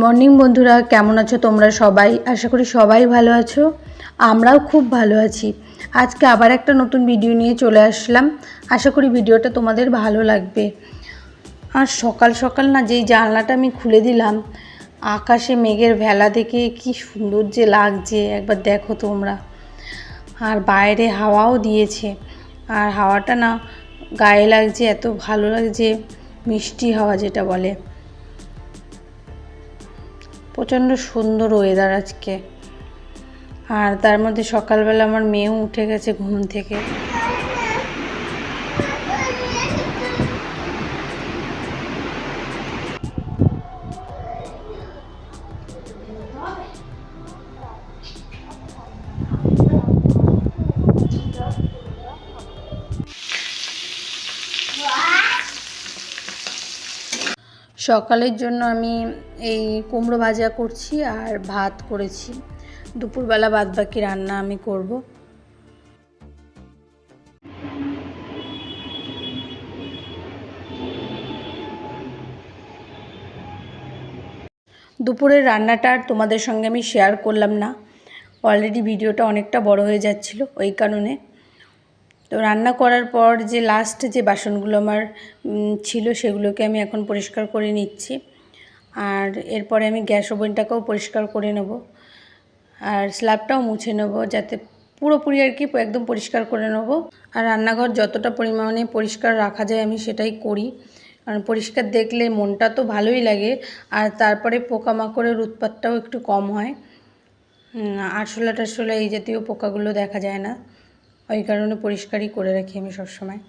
Morning বন্ধুরা, কেমন আছো তোমরা সবাই? আশা করি সবাই ভালো আছো। আমরাও খুব ভালো আছি। আজকে আবার একটা নতুন ভিডিও নিয়ে চলে আসলাম। আশা করি ভিডিওটা তোমাদের ভালো লাগবে। আর সকাল সকাল না যেই জানলাটা আমি খুলে দিলাম, আকাশে মেঘের ভেলা দেখে কি সুন্দর যে লাগছে, একবার দেখো তোমরা। আর বাইরে হাওয়াও দিয়েছে। আর হাওয়াটা না গায়ে লাগছে, এত ভালো লাগছে, মিষ্টি হাওয়া যেটা বলে। প্রচণ্ড সুন্দর ওয়েদার আজকে। আর তার মধ্যে সকালবেলা আমার মেয়েও উঠে গেছে ঘুম থেকে। সকালের জন্য আমি এই কুমড়ো ভাজা করছি আর ভাত করেছি। দুপুরবেলা বাদ বাকি রান্না আমি করব। দুপুরের রান্নাটা আর তোমাদের সঙ্গে আমি শেয়ার করলাম না। অলরেডি ভিডিওটা অনেকটা বড় হয়ে যাচ্ছিল, ওই কারণে। তো রান্না করার পর যে লাস্ট যে বাসনগুলো আমার ছিল সেগুলোকে আমি এখন পরিষ্কার করে নিচ্ছি। আর এরপরে আমি গ্যাস ওভেনটাকেও পরিষ্কার করে নেব। আর স্ল্যাবটাও মুছে নেব যাতে পুরোপুরি আর কি একদম পরিষ্কার করে নেব। আর রান্নাঘর যতটা পরিমাণে পরিষ্কার রাখা যায় আমি সেটাই করি। কারণ পরিষ্কার দেখলে মনটা তো ভালোই লাগে, আর তারপরে পোকামাকড়ের উৎপাতটাও একটু কম হয়। আরশোলা টারশোলা এই জাতীয় পোকাগুলো দেখা যায় না। ওই কারণে পরিষ্কারই করে রাখি আমি সবসময়।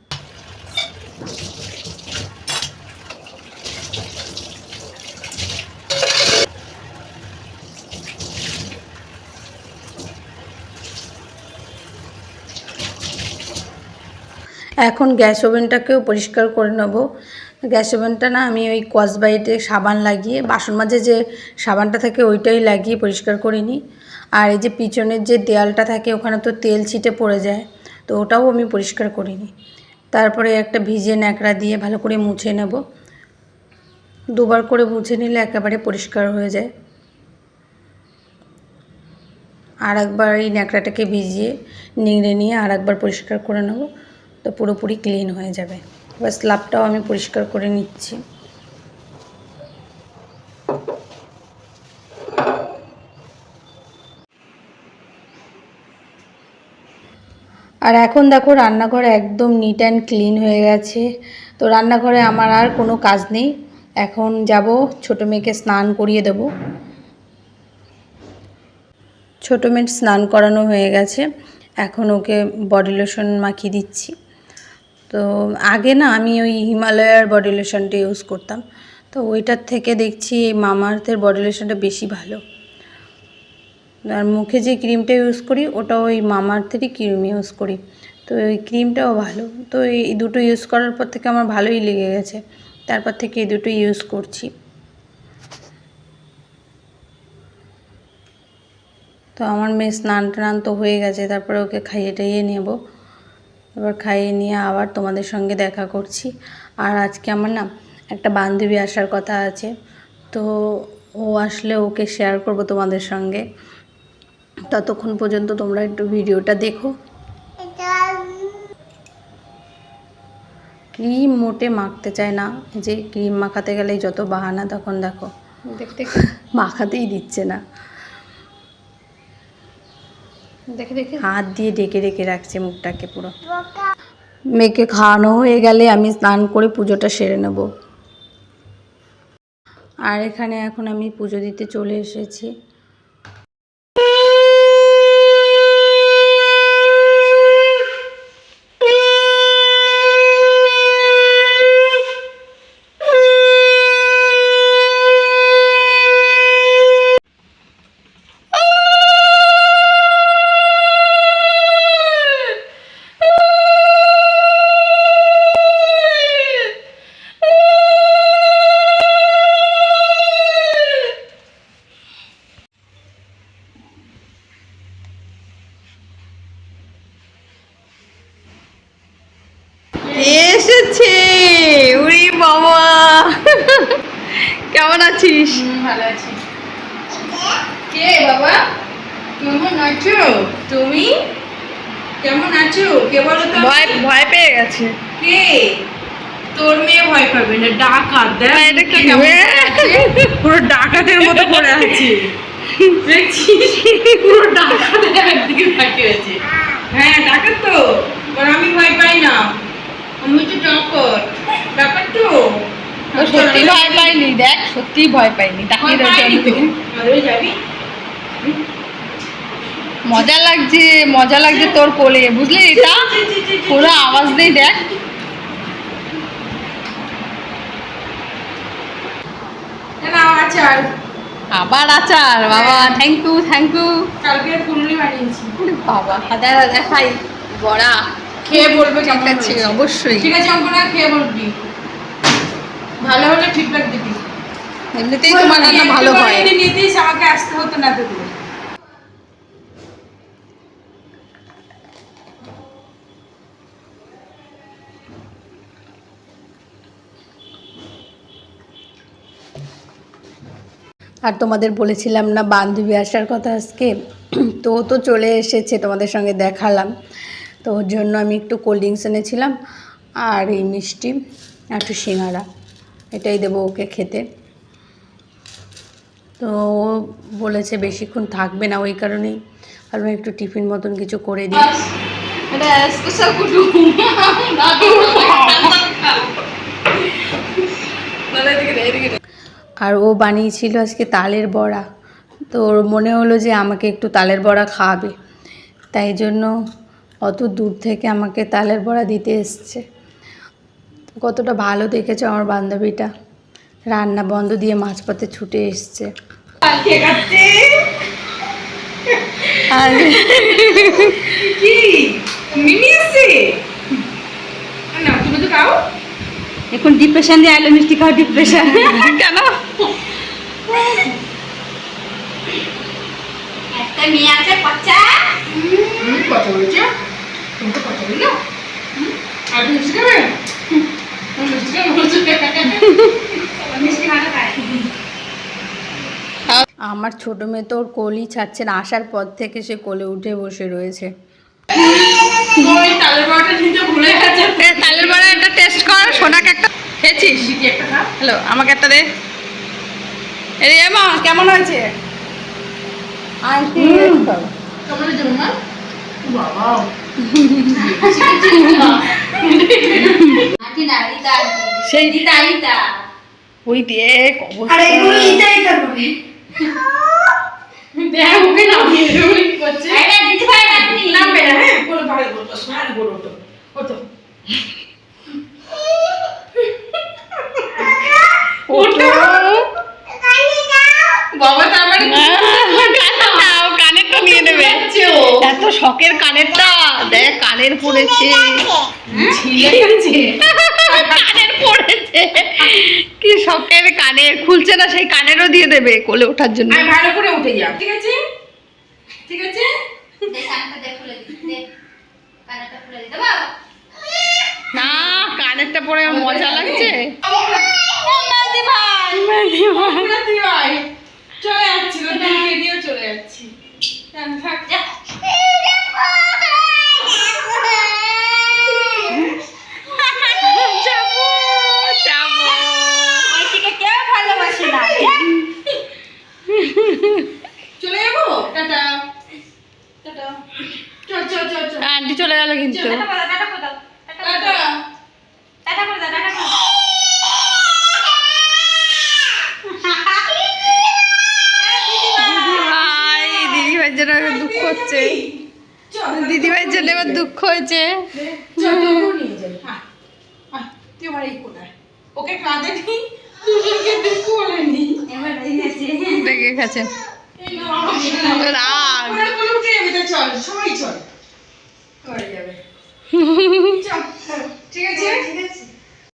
এখন গ্যাস ওভেনটাকেও পরিষ্কার করে নেব। গ্যাস ওভেনটা না আমি ওই কসবাইটে সাবান লাগিয়ে, বাসন মাজে যে সাবানটা থাকে ওইটাই লাগিয়ে পরিষ্কার করে নিই। আর এই যে পিছনের যে দেয়ালটা থাকে, ওখানে তো তেল ছিটে পড়ে যায়, তো ওটাও আমি পরিষ্কার করে নিই তারপরে একটা ভিজে ন্যাকড়া দিয়ে ভালো করে মুছে নেব। দুবার করে মুছে নিলে একেবারে পরিষ্কার হয়ে যায়। আর একবার এই ন্যাকড়াটাকে ভিজিয়ে নিংড়ে নিয়ে আর একবার পরিষ্কার করে নেব, তো পুরোপুরি ক্লিন হয়ে যাবে। এবার স্ল্যাবটাও আমি পরিষ্কার করে নিচ্ছি। আর এখন দেখো রান্নাঘর একদম নিট অ্যান্ড ক্লিন হয়ে গেছে। তো রান্নাঘরে আমার আর কোনো কাজ নেই। এখন যাব, ছোটো মেয়েকে স্নান করিয়ে দেবো। ছোটো মেয়ের স্নান করানো হয়ে গেছে। এখন ওকে বডি লোশন মাখিয়ে দিচ্ছি। তো আগে না আমি ওই হিমালয়ার বডি লোশনটা ইউজ করতাম। তো ওইটার থেকে দেখছি এই মামাআর্থের বডি লোশনটা বেশি ভালো। আর মুখে যে ক্রিমটা ইউজ করি, ওটা ওই মামাআর্থেরই ক্রিম ইউজ করি। তো ওই ক্রিমটাও ভালো। তো এই দুটো ইউজ করার পর থেকে আমার ভালোই লেগে গেছে। তারপর থেকে এই দুটো ইউজ করছি। তো আমার মেয়ে স্নান টান তো হয়ে গেছে, তারপরে ওকে খাইয়ে টাইয়ে নেব। এবার খাইয়ে নিয়ে আবার তোমাদের সঙ্গে দেখা করছি। আর আজকে আমার না একটা বান্ধবী আসার কথা আছে। তো ও আসলে ওকে শেয়ার করব তোমাদের সঙ্গে। ততক্ষণ পর্যন্ত তোমরা একটু ভিডিওটা দেখো। ক্রিম মোটে মাখতে চায় না। যে ক্রিম মাখাতে গেলেই যত বাহানা তখন দেখো। দেখতে মাখাতেই দিচ্ছে না। দেখে দেখে। হাত দিয়ে ডেকে ডেকে রাখছে মুখটাকে পুরো। মেয়েকে খাওয়ানো হয়ে গেলে আমি স্নান করে পুজোটা সেরে নেব। আর এখানে এখন আমি পুজো দিতে চলে এসেছি। আছে? উরি বাবা কেমন আছিস? ভালো আছি। কে বাবা? কেমন আছো তুমি? কেমন আছো? কে বলো তো ভয় ভয় পেয়ে গেছে। কে? তোর মেয়ে ভয় পাবে না ডাকাত। দেখ হ্যাঁ, এটা কি হ্যাঁ? পুরো ডাকাতের মতো পড়ে আছে। দেখছিস? পুরো ডাকাতের একদিকে তাকিয়ে আছে। হ্যাঁ ডাকাত তো আমি ভয় পাই না। সত্যি ভয় পাইনি দেখ সত্যি ভয় পাইনি তাকিয়ে রয়েছে মজা লাগছে মজা লাগছে তোর কোলে বুঝলি এটা? কোনো আওয়াজ নেই দেখ। আবার আচার বাবা থ্যাংক ইউ থ্যাংক ইউ কালকে কুলুনি বানিয়েছি। বাবা দেখাই বড়া। খেয়ে বলবে কেমন হয়েছে। অবশ্যই। ঠিক আছে অঙ্কনা খেয়ে বলবি। ভালো হলে ফিডব্যাক দিবি। এমনিতেই তোমার রান্না ভালো হয়। নিতিস আমাকে আসতে হতো না তো আর তোমাদের বলেছিলাম না বান্ধবী আসার কথা আজকে। তো তো চলে এসেছে তোমাদের সঙ্গে দেখালাম। তো ওর জন্য আমি একটু কোল্ড ড্রিঙ্কস এনেছিলাম আর এই মিষ্টি একটু সিঙ্গারা। এটাই দেবো ওকে খেতে। তো ও বলেছে বেশিক্ষণ থাকবে না ওই কারণেই। ভাবলাম একটু টিফিন মতন কিছু করে দিই। আর ও বানিয়েছিল আজকে তালের বড়া। তো ওর মনে হলো যে আমাকে একটু তালের বড়া খাওয়াবে। তাই জন্য অত দূর থেকে আমাকে তালের বড়া দিতে এসছে। কতটা ভালো দেখেছ আমার বান্ধবীটা। রান্না বন্ধ দিয়ে মাঝপথে ছুটে এসছে। আর। কি? এসছে না তুমি তো খাও। এখন ডিপ্রেশন দিয়ে আইলো মিষ্টি খাওয়া ডিপ্রেশন কেন? একটা মেয়ে আছে বাচ্চা হুম, কথা আর মিষ্টি খাবে? মিষ্টি খাবে মিষ্টি খায় আমার ছোট মেয়ে তো ওর কোলই ছাড়ছে না আসার পর থেকে সে কোলে উঠে বসে রয়েছে। তালের বড়া একটা টেস্ট কর সোনাকে একটা খেয়েছিস? দিদি একটা খা। হ্যালো আমাকে একটা দে। এই মা কেমন হয়েছে? আন্টি কেমন হয়েছে মামা বাবা সেই ওই দেখ আরে অবস্থা এগুলো ইটা ইটা করে দেখ ওকে নামিয়ে দেবো কি করছে নামবে না হ্যাঁ বলো ভালো বলো বস, ভালো বলো ওটো ওটো ওটো বাবা তার মানে নাও, কানেরটা নিয়ে নেবে যাচ্ছে ও এত শখের কানেরটা দেখ কানের পড়েছে। কানের পড়েছে। কি শখের কানের খুলছে না সেই কানেরও দিয়ে দেবে কোলে ওঠার জন্য। ভালো করে উঠে যাও ঠিক আছে? ঠিক আছে? না কানেরটা পরে মজা লাগছে আমরা তুই আয়। চলে যাচ্ছি গো, তুই বেরিয়েও চলে যাচ্ছি থাক, থাক, যা। যাব যাব চলে যাব? টাটা। টাটা। চল চল চল চল। আন্টি চলে গেল কিন্তু। দুঃখ হচ্ছে। চল দিদি জন্য এবার দুঃখ হয়েছে। এই কোনায় ওকে কাঁদে নি দুজনকে দুঃখ বলেনি। দেখে গেছে। এই নাও, আমাকে নাও। রাগ। ওরা কোনো উঠে যাবে তো চল সবাই চল। করে যাবে। চল ঠিক আছে।